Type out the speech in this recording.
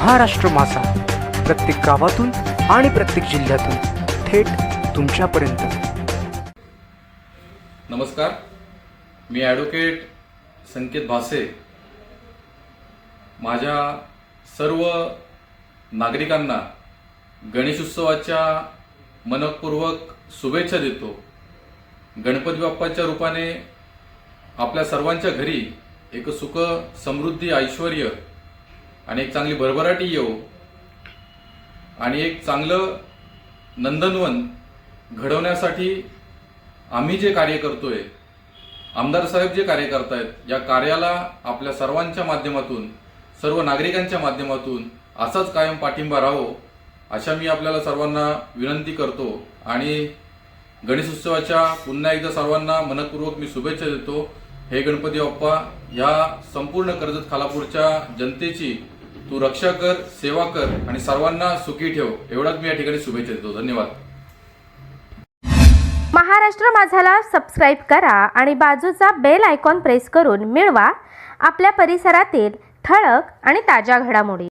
महाराष्ट्र मासा प्रत्येक गावातून आणि प्रत्येक जिल्ह्यातून थेट तुमच्यापर्यंत. नमस्कार. मी ॲडव्होकेट संकेत भासे. माझ्या सर्व नागरिकांना गणेशोत्सवाच्या मनपूर्वक शुभेच्छा देतो. गणपती बाप्पाच्या रूपाने आपल्या सर्वांच्या घरी एक सुख समृद्धी ऐश्वर आणि एक चांगली भरभराटी येऊ आणि एक चांगलं नंदनवन घडवण्यासाठी आम्ही जे कार्य करतोय आमदार साहेब जे कार्य करतायत या कार्याला आपल्या सर्वांच्या माध्यमातून सर्व नागरिकांच्या माध्यमातून असाच कायम पाठिंबा राहो अशा मी आपल्याला सर्वांना विनंती करतो. आणि गणेशोत्सवाच्या पुन्हा एकदा सर्वांना मनपूर्वक मी शुभेच्छा देतो. हे गणपती बाप्पा या संपूर्ण कर्जत खालापूरच्या जनतेची तू रक्षा कर सेवा कर आणि सर्वांना सुखी ठेव. एवढाच मी या ठिकाणी शुभेच्छा देतो. धन्यवाद. महाराष्ट्र माझाला सबस्क्राईब करा आणि बाजूचा बेल आयकॉन प्रेस करून मिळवा. आपल्या परिसरातील ठळक आणि ताज्या घडामोडी.